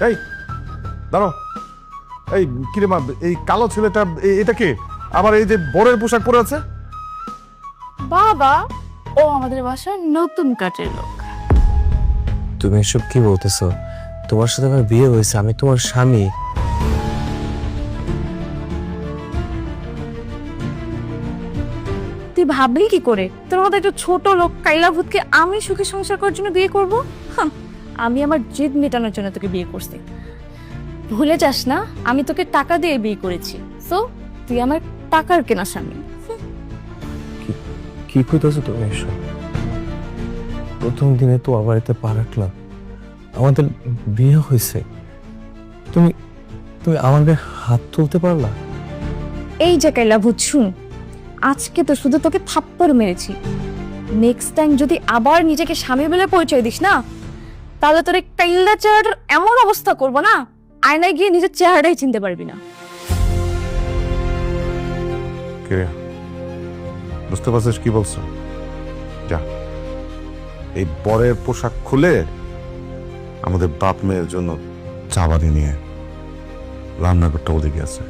এই দাঁড়ো এই কিরে মা এই কালো ছেলেটা এ- এটা কে? আবার এই যে বরের পোশাক পরে আছে? বাবা ও আমাদের বাসার নতুন কাঠের লোক। তুমি এসব কি বলতেছো? তোমার সাথে আমার বিয়ে হয়েছে আমি তোমার স্বামী। তুই ভাবলি কি করে? তোর মতো একটা ছোট লোক কাইলা ভূতকে আমি সুখে সংসার করার জন্য বিয়ে করব? আমি আমার জেদ মেটানোর জন্য তোকে বিয়ে করছি। ভুলে যাস না আমি তোকে টাকা দিয়ে বিয়ে করেছি। সো তুই আমার টাকার কেনা স্বামী। কি কইতেছো তুমি এসব? প্রথম দিনে তো আবার এতে পা রাখলাম। আমাদের বিয়ে হয়েছে। তুমি তুমি আমাকে হাত তুলতে পারলা? এই যে কাইলা ভূত আজকে তো শুধু তোকে থাপ্পড় মেরেছি। নেক্সট টাইম যদি আবার নিজেকে স্বামী বলে পরিচয় দিস না তাহলে তোর এই কাইল্লা চেহারাটার এমন অবস্থা করব না? আয়নায় গিয়ে নিজের চেহারাটাই চিনতে পারবি না। কে বুঝতে পারছিস কি বলছো? যা। এই বরের পোশাক খুলে আমাদের বাপ মেয়ের জন্য চা বানিয়ে নিয়ে রান্নাঘরটা ওদিকে আছে।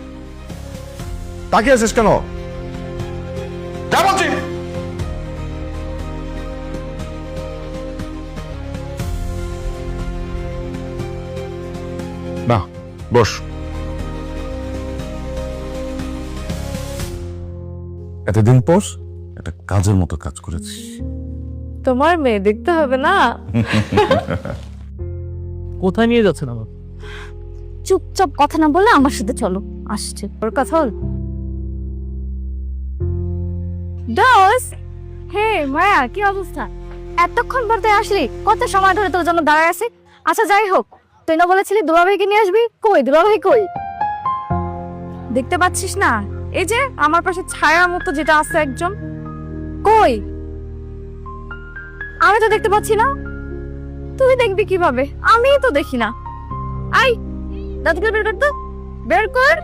তাকিয়ে আছিস কেন? বস। এতদিন পর একটা কাজের মতো কাজ করেছি। তোমার মেয়ে দেখতে হবে না? কোথায় নিয়ে যাচ্ছেন আমার চুপচাপ কথা না বলে আমার সাথে চলো আসছে। ওর কথা হল দোস! হে মায়া কি অবস্থা? এতক্ষণ পর তুই আসলি কত সময় ধরে তোর জন্য দাঁড়ায় আছি? আচ্ছা যাই হোক তুই না বলেছিলি দুলাভাইকে নিয়ে আসবি? কই, দুলাভাই কই? দেখতে পাচ্ছিস না? এই যে, আমার পাশে ছায়া মতো যেটা আছে একজন। কই? আমি তো দেখতে পাচ্ছি না। তুই দেখবি কীভাবে? আমি তো দেখি না। আই দাঁতগুলো বের কর তো। বের কর।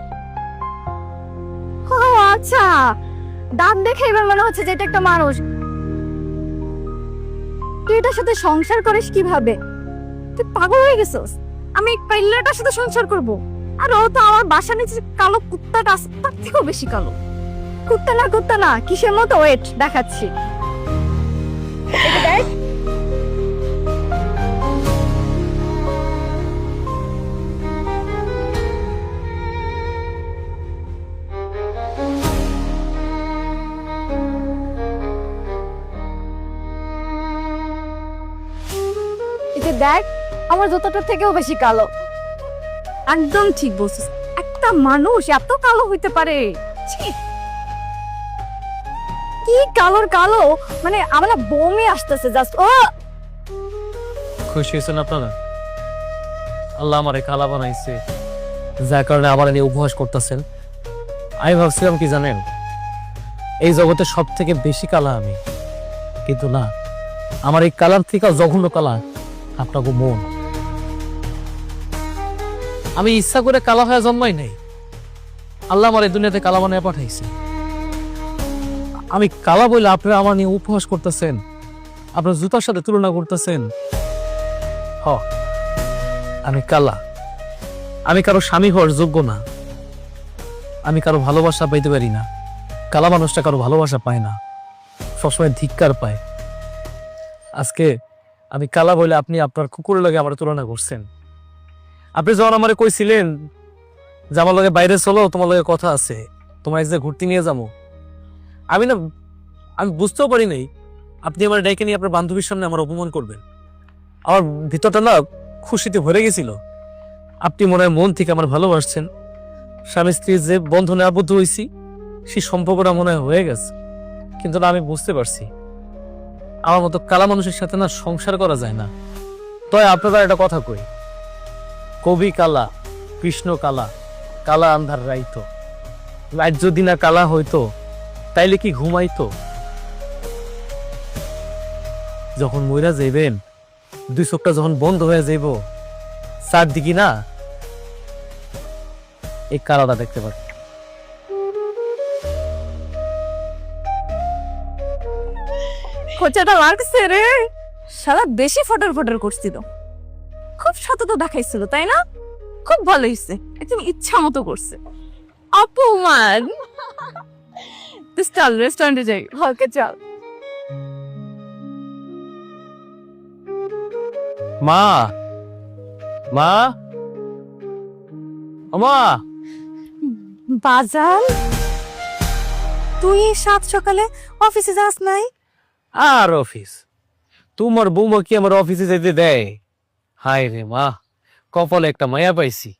ও আচ্ছা। দাঁত দেখে এবার মনে হচ্ছে যে এটা একটা মানুষ। তুই এটার সাথে সংসার করিস কীভাবে? তুই পাগল হয়ে গেছিস। আমি এই সাথে সংসার করব। আর ও তো আমার বাসা নিচে কালো কুত্তাটা তার থেকেও বেশি কালো। কুত্তা না কুত্তা না কিসের মতো ওয়েট দেখাচ্ছি। দেখ আমার জুতাটার থেকেও বেশি কালো। একদম ঠিক বলছিস। একটা মানুষ এত কালো হইতে পারে। কি কালোর কালো? মানে আমার বমি আসতেছে জাস্ট ও! খুশি হয়েছেন আপনারা? আল্লাহ আমারে কালা বানাইছে। যার কারণে আমার নিয়ে উপহাস করতেছেন। আমি ভাবছিলাম কি জানেন? এই জগতে সব থেকে বেশি কালা আমি। কিন্তু না আমার এই কালার থেকে জঘন্য কালা আপনাকে মন। আমি ইচ্ছা করে কালা হয়ে জন্মাই নাই। আল্লাহ আমার এই দুনিয়াতে কালা বানায় পাঠাইছে। আমি কালা বলে আপনারা আমার নিয়ে উপহাস করতেছেন, আপনার জুতার সাথে তুলনা করতেছেন। হ, আমি কালা। আমি কারও স্বামী হওয়ার যোগ্য না। আমি কারও ভালোবাসা পাইতে পারি না। কালা মানুষটা কারও ভালোবাসা পায় না। সবসময় ধিক্কার পায়। আজকে আমি কালা বলে আপনি আপনার কুকুরের লাগে আমার তুলনা করছেন। আপনি যখন আমারে কইছিলেন যে আমার লগে বাইরে চলো, তোমার লগে কথা আছে, তোমার যে ঘুরতে নিয়ে যাব। আমি না, আমি বুঝতেও পারি নাই, আপনি আমার ডেকে নিয়ে আপনার বান্ধবীর সামনে আমার অপমান করবেন। আমার ভিতরটা না খুশিতে ভরে গেছিল। আপনি মনে হয় মন থেকে আমার ভালোবাসছেন। স্বামী স্ত্রীর যে বন্ধনে আবদ্ধ হয়েছি সেই সম্পর্কটা মনে হয় হয়ে গেছে। কিন্তু না, আমি বুঝতে পারছি। আমার মতো কালা মানুষের সাথে না সংসার করা যায় না। তবে আপনারা একটা কথা কই কবি কালা, কৃষ্ণ কালা কালা আন্ধার রাইতো। রাত যদি না কালা হইতো, তাইলে কি ঘুমাইতো? যখন মইরা যাইবেন, দুই চোখটা যখন বন্ধ হয়ে যাইব, চারদিকে না এই কালাটা দেখতে পাচ্ছি খোঁচাটা লাগছে রে। সারা বেশি ফটর ফটর করছিল। খুব সততা দেখাইছিল তাই না? খুব ভালো হয়েছে একদম ইচ্ছা মতো করছে। অপমান তুই চল রেস্টুরেন্টে যাই। ওকে চল। মা মা। মা তুই সাত সকালে অফিসে যাস নাই? আর অফিস? তোমার বৌমা কি আমার অফিসে যেতে দেয়? হায় রে মা, কপালে একটা মায়া পাইছি।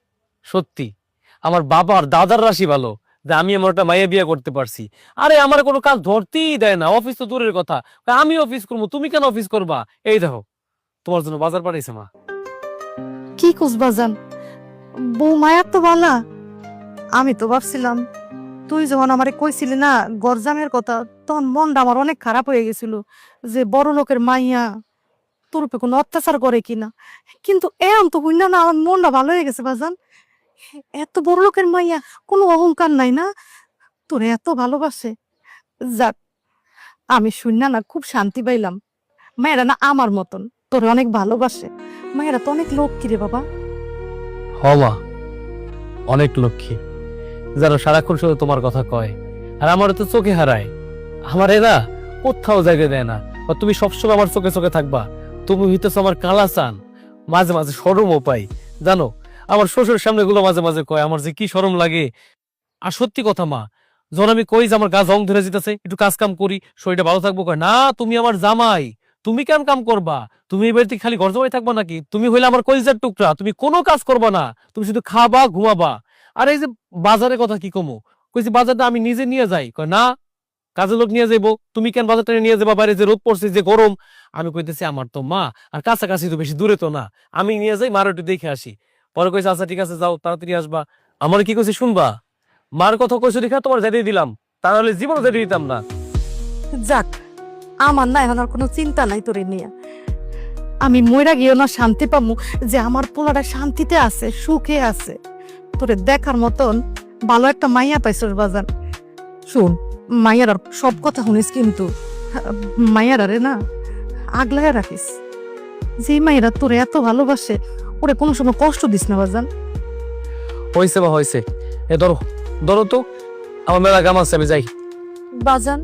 সত্যি, আমার বাবা আর দাদার রাশি ভালো, যে আমি আমার একটা মায়া বিয়ে করতে পারছি। আরে আমার কোনো কাজ ধরতেই দেয় না, অফিস তো দূরের কথা। আমি অফিস করব, তুমি কেন অফিস করবা? এই দেখো, তোমার জন্য বাজার পাঠাইছে মা। কি কুস বাজান? বউ মায়ার তো বালা। আমি তো ভাবছিলাম, তুই যখন আমারে কইছিলি না, গরজামের কথা, তখন মনটা আমার অনেক খারাপ হয়ে গেছিল, যে বড় লোকের মাইয়া তোর উপরে কোনো অত্যাচার করে কিনা? কিন্তু এরম তো হইনা না, আমার মনটা ভালো হয়ে গেছে, বাজান। এত বড় লোকের মাইয়া, কোনো অহংকার নাই না? তোরে এত ভালোবাসে। যাক, আমি শুননা না, খুব শান্তি পাইলাম। মায়েরা না আমার মতন, তোরে অনেক ভালোবাসে। মায়েরা তো অনেক লোক কিরে বাবা। হমা অনেক লক্ষ্মী। যারা সারাক্ষণ শুধু তোমার কথা কয়, আর আমার তো চোখে হারায়। আমার এরা কোথাও জায়গা দেয় না তুমি সবসময় আমার চোখে চোখে থাকবা। তুমি হইতেছ আমার কালা চান মাঝে মাঝে সরমও পাই। জানো, আমার শ্বশুর সামনে গুলো মাঝে মাঝে কয়, আমার যে কি সরম লাগে? আর সত্যি কথা মা, যখন আমি কই যে আমার গা জং ধরে যেতেছে, একটু কাজ কাম করি, শরীরটা ভালো থাকব কয়, না, তুমি আমার জামাই। তুমি কেন কাম করবা? তুমি এই বাড়িতে খালি ঘর জমাই থাকবা নাকি? তুমি হইলে আমার কলিজার টুকরা। তুমি কোনো কাজ করবা না। তুমি শুধু খাবা, ঘুমাবা। আর এই যে বাজারের কথা কি কমো? কইছি, বাজারটা আমি নিজে নিয়ে যাই। কয়, না কাজের লোক নিয়ে যাইবো, তুমি কেন বাজারটা নিয়ে যাবা, বাইরে যে রোদ পড়ছে, যে গরম? আমি কইতেছি, আমার তো মা, আর কাছাকাছি তো বেশি দূরে তো না। আমি নিয়ে যাই, মার একটু দেখে আসি। পরে কইছে আচ্ছা ঠিক আছে, যাও, তাড়াতাড়ি আসবা। আমার কি কইছে, শুনবা? মার কথা কইছো দেখা তোমার যেতে দিলাম, তাহলে জীবনও যেতে দিতাম না। যাক, আমার না এখন আর কোনো চিন্তা নাই তোরে নিয়ে। আমি মইরা গিয়েও না শান্তি পামু যে আমার পোলাটা শান্তিতে আছে, সুখে আছে। তোরে দেখার মতন ভালো একটা মাইয়া পাইছস বাজার শুন মাইয়ার আর সব কথা শুনিস কিন্তু মাইয়ার আরে না আগলায় রাখিস। যে মাইয়ারা তোরে এত ভালোবাসে ওরে কোনো সময় কষ্ট দিস না বাজান। হয়েছে বা হয়েছে এ ধরো ধরো তো আমার মেলা কাম আছে আমি যাই। বাজান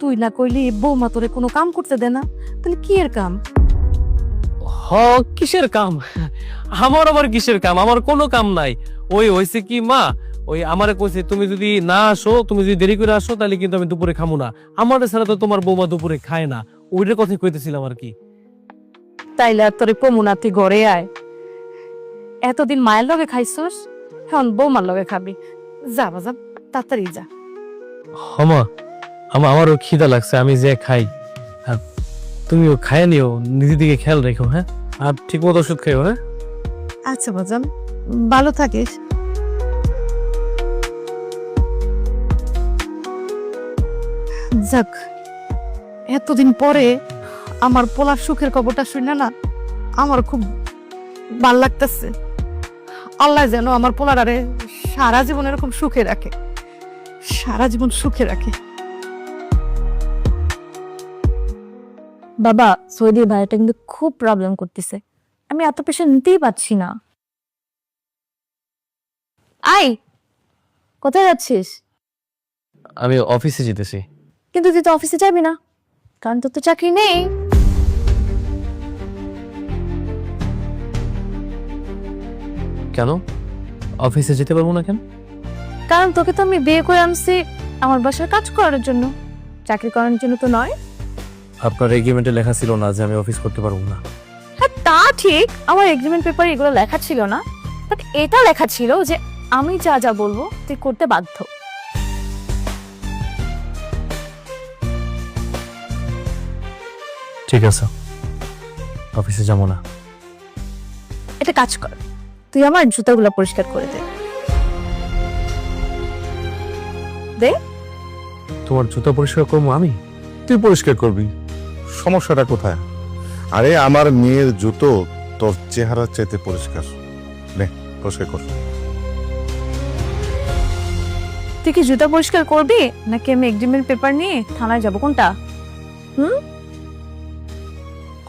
তুই না কইলি বৌমা তোরে কোনো কাম করতে দে না তাহলে কি এর কাম? হ কিসের কাম? আমার আবার কিসের কাম? আমার কোনো কাম নাই। ওই হয়েছে কি মা ওই আমারে কইছে তুমি যদি না আসো তুমি যদি দেরি করে আসো তাহলে কিন্তু আমি দুপুরে খামু না। আমার ছাড়া তো তোমার বৌমা দুপুরে খায় না। ওইটার কথাই কইতেছিলাম আর কি। তাইলে আর তোরে তুই ঘরে আয়। এতদিন মায়ের লগে খাইছস এখন বৌমার লগে খাবি। যা বাজা তাড়াতাড়ি যা। হমা আমার আমারও খিদা লাগছে আমি যে খাই। আর তুমিও খায় নিও নিজের দিকে খেয়াল রেখো হ্যাঁ? আর ঠিক মতো ওষুধ খাইও হ্যাঁ? আচ্ছা বাজান ভালো থাকিস। যাক এতদিন পরে আমার পোলার সুখের খবরটা শুনে না আমার খুব ভালো লাগতেছে। আল্লাহ যেন আমার পোলারারে সারা জীবন এরকম সুখে রাখে সারা জীবন সুখে রাখে। বাবা সৌদি ভাইয়াটা কিন্তু খুব প্রবলেম করতেছে। আমি এত পেশা নিতেই পারছি না। আই কোথায় যাচ্ছিস? আমি অফিসে যেতেছি। কিন্তু তুই তো অফিসে যাবি না কারণ তোর তো চাকরি নেই। কেন? অফিসে যেতে পারব না কেন? কারণ তোকে তো আমি বিয়ে করে আনছি আমার বাসার কাজ করার জন্য। চাকরি করার জন্য তো নয়। আপনার এগ্রিমেন্টে লেখা ছিল না যে আমি অফিস করতে পারব না। হ্যাঁ তা ঠিক আমার এগ্রিমেন্ট পেপারে এগুলো লেখা ছিল না। বাট এটা লেখা ছিল যে আমি যা যা বলব তুই করতে বাধ্য। ঠিক আছে। অফিসে যাব না। এটা কাজ কর। তুই আমার জুতাগুলো পরিষ্কার করে দে। দে। তোমার জুতা পরিষ্কার করব আমি? তুই পরিষ্কার করবি। সমস্যাটা কোথায়? আরে আমার মেয়ের জুতো তোর চেহারা চাইতে পরিষ্কার। নে পরিষ্কার কর। তুই কি জুতা পরিষ্কার করবি? নাকি আমি এগ্রিমেন্ট পেপার নিয়ে থানায় যাব? কোনটা?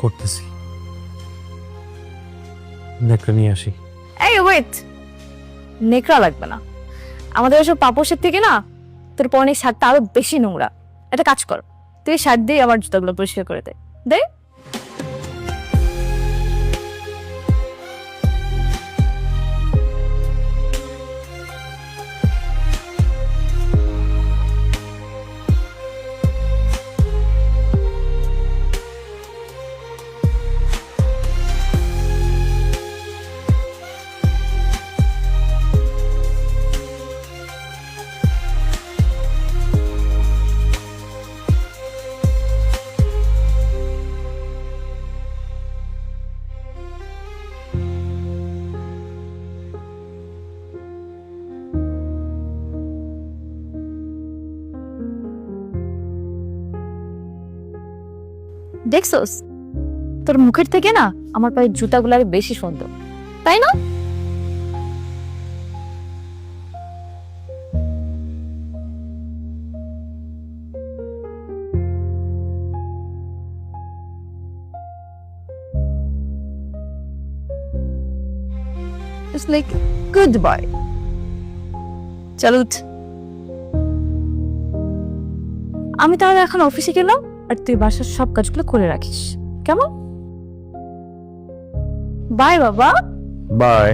করতেছি। নেকড়া নিয়ে আসি। এই ওয়েট নেকড়া লাগবে না। আমাদের ওসব পাপসের থেকে না, তোর পরনের শার্টটা আরও বেশি নোংরা। একটা কাজ কর, তুই শার্ট দিয়ে আমার জুতাগুলো পরিষ্কার করে দে। দে। দেখছোস তোর মুখের থেকে না আমার পায়ের জুতাগুলো আরও বেশি সুন্দর তাই না It's like goodbye. চল উঠ। আমি তাহলে এখন অফিসে গেলাম আর তুই বাসার সব কাজগুলো করে রাখিস। কেমন? বাই বাবা। বাই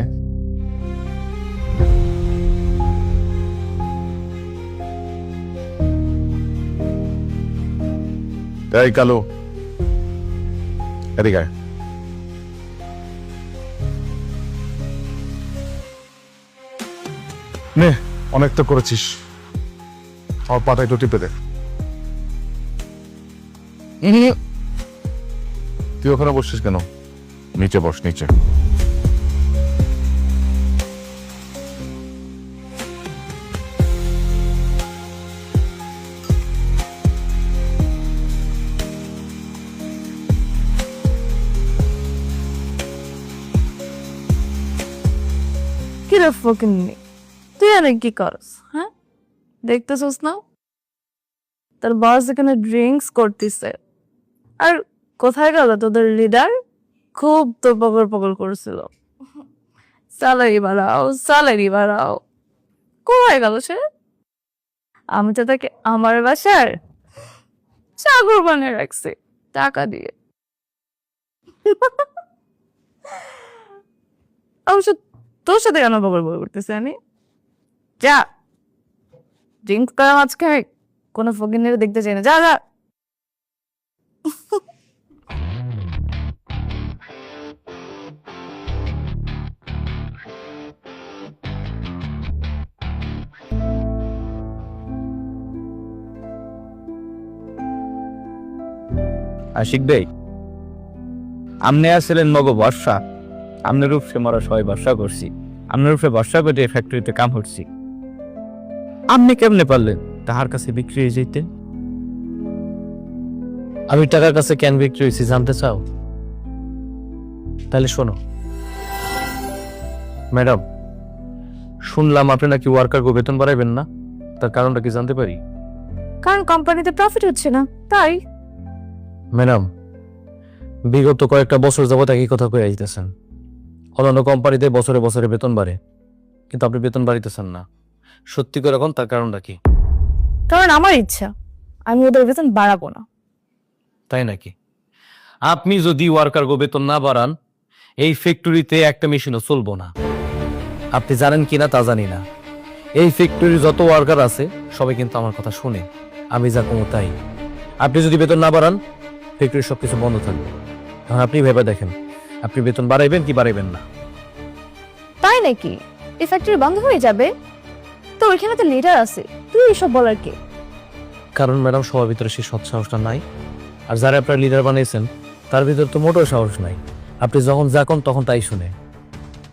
তাই কালো। এদিকে। নে, অনেক তো করেছিস। আমার পাটা একটু টিপে দে। তুই ওখানে বসছিস কেন? নিচে বস নিচে। কি রে তুই আর কি করস হ্যাঁ? দেখতেছস না? তোর বস এখানে ড্রিঙ্কস করতেছে। আর কোথায় গেল তোদের লিডার খুব তো পকর পকর করছিল। স্যালারি বাড়াও স্যালারি বাড়াও। কোথায় গেল সে? আমি তো তাকে আমার বাসার চাকর বানিয়ে রাখছি, টাকা দিয়ে। অবশ্য তোর সাথে কেন বকর বকর করতেছি আমি? যা ড্রিঙ্ক করা মাঝখানে, কোনো ফকিনের দেখতে চাই না। যা যা। আশিক ভাই আমনে আসছিলেন মগ বর্ষা। আমনের উপরে মরা সবাই বর্ষা করছি। আমনের উপরে বর্ষা করে ফ্যাক্টরিতে কাম করছি। আপনি কেমনে পারলেন তাহার কাছে বিক্রি হয়ে যেতে আমি টাকার কাছে কেন বিক্রি হয়েছি জানতে চাও? তাহলে শোনো। ম্যাডাম শুনলাম আপনি নাকি ওয়ার্কারকে বেতন বাড়াইবেন না। তার কারণটা কি জানতে পারি? কারণ কোম্পানিতে প্রফিট হচ্ছে না তাই? ম্যাডাম বিগত কয়েকটা বছর যাবত একই কথা কয়ে আইতেছেন। অন্যান্য কোম্পানিতে বছরে বছরে বেতন বাড়ে কিন্তু আপনি বেতন বাড়িতেছেন না। সত্যি করে এখন তার কারণটা কি? কারণ আমার ইচ্ছা আমি ওদের বেতন বাড়াবো না। তাই নাকি? আপনি যদি ওয়ার্কার গো বেতন না বাড়ান এই ফ্যাক্টরিতে একটা মেশিনও চলবো না। আপনি জানেন কি না তা জানি না। এই ফ্যাক্টরি যত ওয়ার্কার আছে সবাই কিন্তু আমার কথা শুনে। আমি যা কমো তাই। আপনি যদি বেতন না বাড়ান ফ্যাক্টরির সবকিছু বন্ধ থাকবে। এখন আপনি ভেবে দেখেন আপনি বেতন বাড়াইবেন কি বাড়াইবেন না। তাই নাকি? এই ফ্যাক্টরি বন্ধ হয়ে যাবে? তো ওইখানে তো লিডার আছে তুই এসব বলার কে? কারণ ম্যাডাম সবার ভিতরে সেই সৎ সাহসটা নাই। আর যারা আপনার লিডার বানিয়েছেন তার ভিতরে তো মোটেও সাহস নাই। আপনি যখন যা কন তখন তাই শুনে।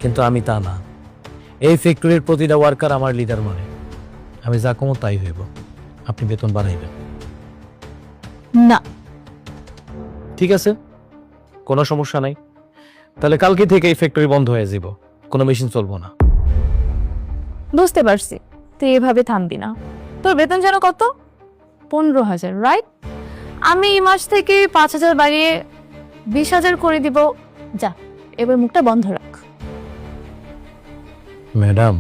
কিন্তু আমি তা না। এই ফ্যাক্টরির প্রতিটা ওয়ার্কার আমার লিডার মানে। আমি যা কমো তাই হইব। আপনি বেতন বাড়াইবেন। না। ঠিক আছে? কোনো সমস্যা নাই। তাহলে কালকে থেকে এই ফ্যাক্টরি বন্ধ হয়ে যাব কোনো মেশিন চলবো না। বুঝতে পারছি। তুই এভাবে থামবি না। তোর বেতন যেন কত? পনেরো হাজার রাইট আমি এই মাস থেকে পাঁচ হাজার বাড়িয়ে বিশ হাজার করে দিব। যা এবার মুখটা বন্ধ রাখ। ম্যাডাম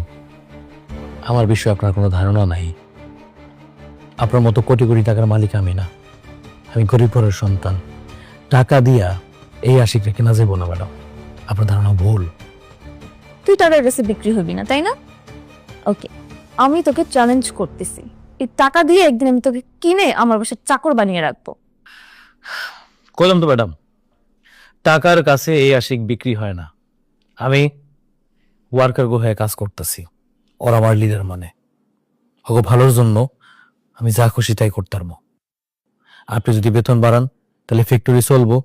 আমার বিষয়ে আপনার কোনো ধারণা নাই। আপনার মতো কোটি কোটি টাকার মালিক আমি না। আমি গরিব ঘরের সন্তান। টাকা দিয়া এই আশিকটা কেনা যাব না ম্যাডাম। আপনার ধারণা ভুল। তুই টাকার কাছে বিক্রি হবি না তাই না? ওকে আমি তোকে চ্যালেঞ্জ করতেছি। এই টাকা দিয়ে একদিন আমি তোকে কিনে আমার বাসার চাকর বানিয়ে রাখব। কইলাম তো ম্যাডাম টাকার কাছে এই আশিক বিক্রি হয় না। আমি ওয়ার্কার গো হয়ে কাজ করতেছি ওরা আমার লিডার মানে। ওকে ভালোর জন্য আমি যা খুশি তাই করতে পারব। আপনি যদি বেতন বাড়ান তাহলে ফ্যাক্টরি চলবো।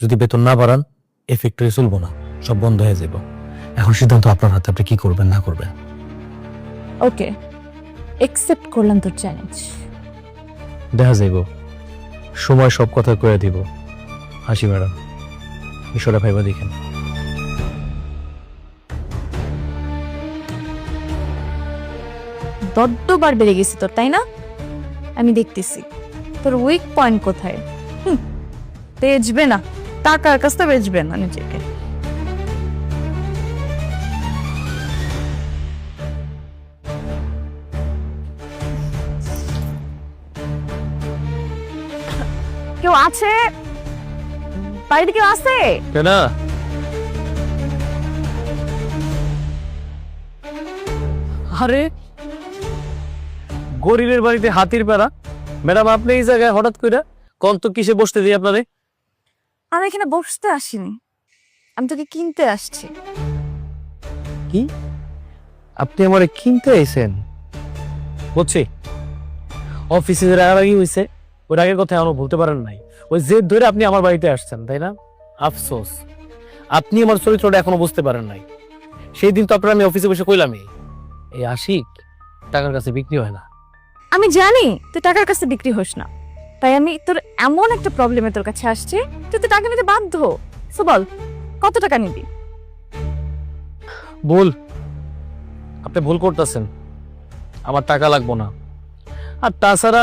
যদি বেতন না বাড়ান এই ফ্যাক্টরি চলবো না সব বন্ধ হয়ে যাব এখন সিদ্ধান্ত আপনার হাতে আপনি কি করবেন না করবেন? ওকে একসেপ্ট করলাম তোর চ্যালেঞ্জ দেখা যাইব। সময় সব কথা কয়ে দিব। হাসি ম্যাডাম। বিষয়টা ভাইবা দেখেন। দড্ডবার বেড়ে গেছে তোর তাই না? আমি দেখতেছি। তোর উইক পয়েন্ট কোথায়? হুম, বেচবে না। টাকার কাছে বেচবে না নিজেকে। কেউ আছে? বাড়িতে কেউ আছে? না আরে গরিবের বাড়িতে হাতির বেড়া ম্যাডাম আপনি এই জায়গায় হঠাৎ করে কোন তো কিসে বসতে দিই আপনারে? আমি এখানে বসতে আসিনি। আমি তোকে কিনতে আসছি। কি? আপনি আমারে কিনতে আইছেন? বুঝছি অফিসে যে রাগারাগি হয়েছে ওই রাগের কথা এখনও বলতে পারেন নাই। ওই জেদ ধরে আপনি আমার বাড়িতে আসছেন তাই না? আফসোস। আপনি আমার চরিত্রটা এখনও বুঝতে পারেন নাই। সেই দিন তো আপনার আমি অফিসে বসে কইলামই। এই আশিক টাকার কাছে বিক্রি হয় না। আমি জানি তুই টাকার কাছে বিক্রি হোস না। তাই আমি তোর এমন একটা প্রবলেমে তোর কাছে আসছে তুই তো টাকা নিতে বাধ্য। সো বল কত টাকা নিবি? ভুল। আপনি ভুল করতেছেন। আমার টাকা লাগবো না। আর তাছাড়া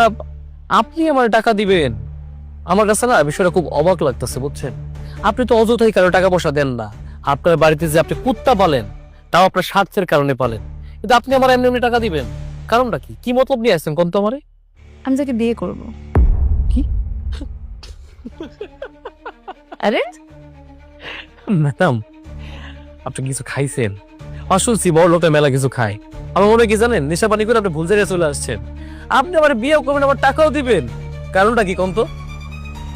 আপনি আমার টাকা দিবেন। আমার কাছে না বিষয়টা খুব অবাক লাগতেছে বুঝছেন? আপনি তো অযথাই কারও টাকা পয়সা দেন না। আপনার বাড়িতে যে আপনি কুত্তা পালেন তাও আপনার স্বার্থের কারণে পালেন। কিন্তু আপনি আমার এমনি এমনি টাকা দিবেন। কারণটা কি? কি মতলব নিয়ে আসছেন কোন তো আমারে? আমি তোকে বিয়ে করব। কি? আরে? ম্যাডাম আপনি কিছু খাইছেন? শুনছি বড় লোকটা মেলা কিছু খায়। আমার মনে কি জানেন নেশা পানি করে আপনি ভুল জায়গায় চলে আসছেন। আপনি আমার বিয়েও করবেন আমার টাকাও দিবেন। কারণটা কি কোন তো?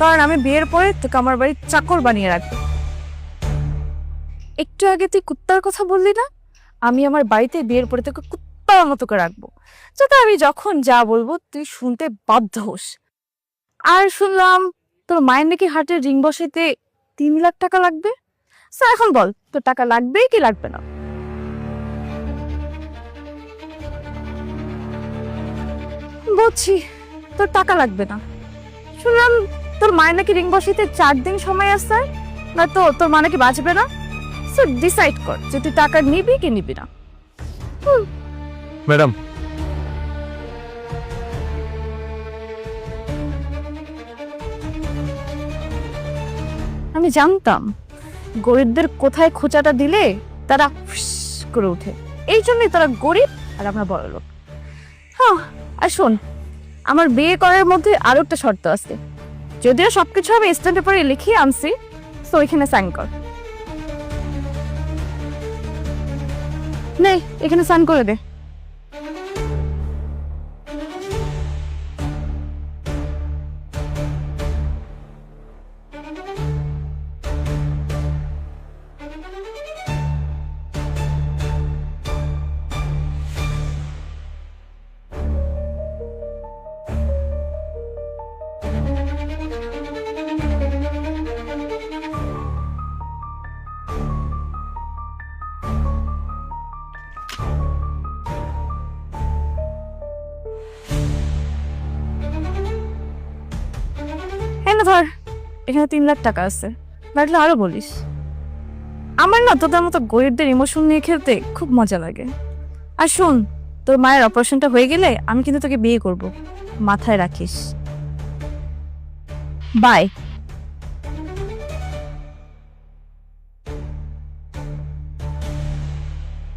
কারণ আমি বিয়ের পরে তোকে আমার বাড়ির চাকর বানিয়ে রাখব। একটু আগে তুই কুত্তার কথা বললি না? আমি আমার বাড়িতে বিয়ের পরে তোকে কুত্তার মতো করে রাখব। যাতে আমি যখন যা বলব তুই শুনতে বাধ্য হোস। আর শুনলাম তোর মায়ের নাকি হার্টের রিং বসাইতে তিন লাখ টাকা লাগবে? স্যার এখন বল তোর টাকা লাগবে কি লাগবে না? বলছি তোর টাকা লাগবে না। শুনলাম তোর মায়ের নাকি রিং বসাইতে চার দিন সময় আছে না তো তোর মা নাকি বাঁচবে না? সো ডিসাইড কর যে তুই টাকা নিবি কি নিবি না। ম্যাডাম আমি জানতাম। গরিবদের কোথায় খোঁচাটা দিলে তারা করে ওঠে। এই জন্যই তারা গরিব আর আমরা বড় লোক। হ্যাঁ আর শোন, আমার বিয়ে করার মধ্যে আরও একটা শর্ত আছে। যদিও সবকিছু আমি স্ট্যান্ড পেপারে লিখিয়ে আনছি, তো ওইখানে সাইন কর। নে, এখানে সাইন করে দে। এখানে তিন লাখ টাকা আছে। লাগলে আরও বলিস। আমার না তোদের মতো গরিবদের ইমোশন নিয়ে খেলতে খুব মজা লাগে। আর শোন, তোর মায়ের অপারেশনটা হয়ে গেলে আমি কিন্তু তোকে বিয়ে করব। মাথায় রাখিস। বাই